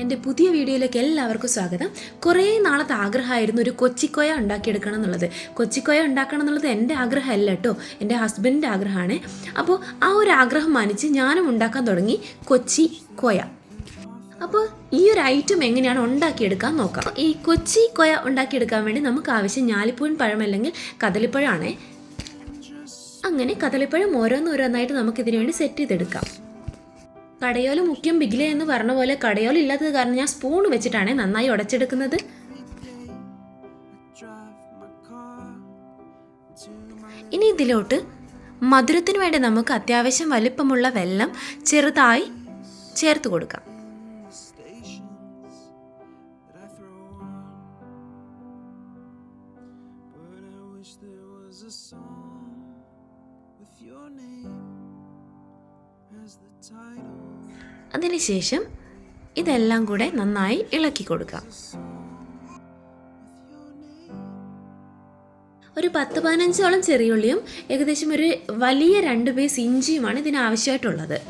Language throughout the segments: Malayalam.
എന്റെ പുതിയ വീഡിയോയിലേക്ക് എല്ലാവർക്കും സ്വാഗതം. കുറേ നാളത്തെ ആഗ്രഹമായിരുന്നു ഒരു കൊച്ചിക്കോയ ഉണ്ടാക്കിയെടുക്കണം എന്നുള്ളത്. കൊച്ചിക്കോയ ഉണ്ടാക്കണം എന്നുള്ളത് എന്റെ ആഗ്രഹമല്ല കേട്ടോ. എന്റെ ഹസ്ബൻഡിന്റെ ആഗ്രഹമാണ്. അപ്പോൾ ആ ഒരു ആഗ്രഹം മാനിച്ച് ഞാനും ഉണ്ടാക്കാൻ തുടങ്ങി കൊച്ചി കോയ. അപ്പോൾ ഈ ഒരു ഐറ്റം എങ്ങനെയാണ് ഉണ്ടാക്കിയെടുക്കാൻ നോക്കാം. ഈ കൊച്ചി കോയ ഉണ്ടാക്കിയെടുക്കാൻ വേണ്ടി നമുക്ക് ആവശ്യം ഞാലിപ്പൂൻ പഴം അല്ലെങ്കിൽ കദളിപ്പഴമാണേ അങ്ങനെ കദളിപ്പഴം ഓരോന്നോരോന്നായിട്ട് നമുക്കിതിനു വേണ്ടി സെറ്റ് ചെയ്തെടുക്കാം. കടയോല മുഖ്യം ബിഗില എന്ന് പറഞ്ഞ പോലെ കടയോല ഇല്ലാത്തത് കാരണം ഞാൻ സ്പൂൺ വെച്ചിട്ടാണ് നന്നായി ഉടച്ചെടുക്കുന്നത് ഇനി ഇതിലോട്ട് മധുരത്തിന് വേണ്ടി നമുക്ക് അത്യാവശ്യം വലിപ്പമുള്ള വെള്ളം ചെറുതായി ചേർത്ത് കൊടുക്കാം your name. അതിനുശേഷം ഇതെല്ലാം കൂടെ നന്നായി ഇളക്കി കൊടുക്കാം. ഒരു പത്ത് പതിനഞ്ചോളം ചെറിയുള്ളിയും ഏകദേശം ഒരു വലിയ രണ്ട് പീസ് ഇഞ്ചിയുമാണ് ഇതിന് ആവശ്യമായിട്ടുള്ളത്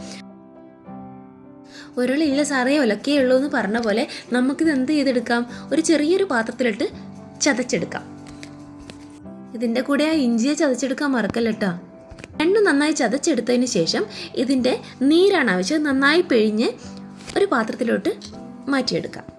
ഉരുളില്ല സാറേ ഒലക്കേ ഉള്ളൂ എന്ന് പറഞ്ഞ പോലെ നമുക്കിത് എന്ത് ചെയ്തെടുക്കാം? ഒരു ചെറിയൊരു പാത്രത്തിലിട്ട് ചതച്ചെടുക്കാം. ഇതിന്റെ കൂടെ ആ ഇഞ്ചിയെ ചതച്ചെടുക്കാൻ മറക്കല്ലോ കേട്ടോ രണ്ടും നന്നായി ചതച്ചെടുത്തതിന് ശേഷം ഇതിന്റെ നീരാണ് ആവശ്യം. നന്നായി പിഴിഞ്ഞ് ഒരു പാത്രത്തിലോട്ട് മാറ്റിയെടുക്കാം.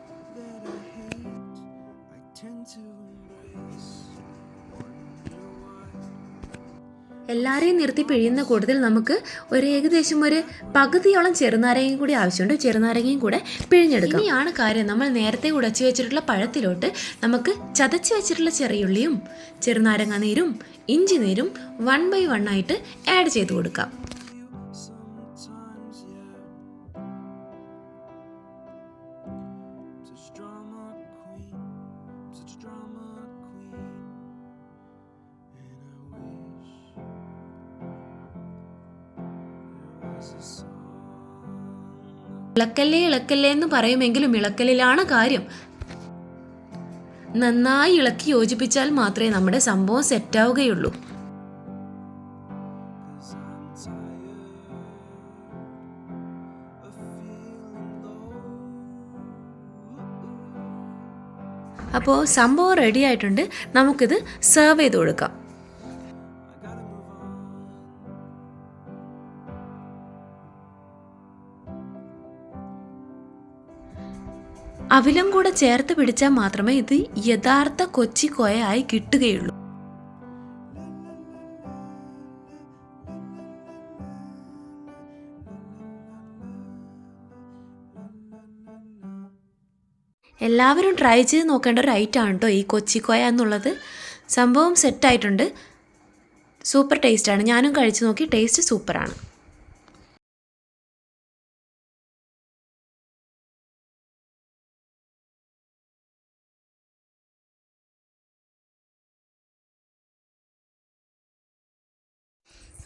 എല്ലാവരെയും നിർത്തി പിഴിയുന്ന കൂട്ടത്തിൽ നമുക്ക് ഒരു ഏകദേശം ഒരു പകുതിയോളം ചെറുനാരങ്ങയും കൂടി ആവശ്യമുണ്ട്. ചെറുനാരങ്ങയും കൂടെ പിഴിഞ്ഞെടുക്കാം. ഇനിയാണ് കാര്യം. നമ്മൾ നേരത്തെ ഉടച്ചു വെച്ചിട്ടുള്ള പഴത്തിലോട്ട് നമുക്ക് ചതച്ച് വെച്ചിട്ടുള്ള ചെറിയുള്ളിയും ചെറുനാരങ്ങ നീരും ഇഞ്ചി നീരും വൺ ബൈ വൺ ആയിട്ട് ആഡ് ചെയ്ത് കൊടുക്കാം. ഇളക്കല്ലേ ഇളക്കല്ലേ എന്ന് പറയുമെങ്കിലും ഇളക്കലിലാണ് കാര്യം. നന്നായി ഇളക്കി യോജിപ്പിച്ചാൽ മാത്രമേ നമ്മുടെ സംഭവം സെറ്റാവുകയുള്ളൂ. അപ്പോൾ സംഭവം റെഡി ആയിട്ടുണ്ട്. നമുക്കിത് സെർവ് ചെയ്ത് കൊടുക്കാം. അവിലും കൂടെ ചേർത്ത് പിടിച്ചാൽ മാത്രമേ ഇത് യഥാർത്ഥ കൊച്ചി കൊയായി കിട്ടുകയുള്ളൂ. എല്ലാവരും ട്രൈ ചെയ്ത് നോക്കേണ്ട ഒരു ഐറ്റമാണ് കേട്ടോ ഈ കൊച്ചിക്കോയ എന്നുള്ളത്. സംഭവം സെറ്റായിട്ടുണ്ട് സൂപ്പർ ടേസ്റ്റാണ് ഞാനും കഴിച്ചു നോക്കി. ടേസ്റ്റ് സൂപ്പറാണ്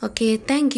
ഓക്കെ താങ്ക്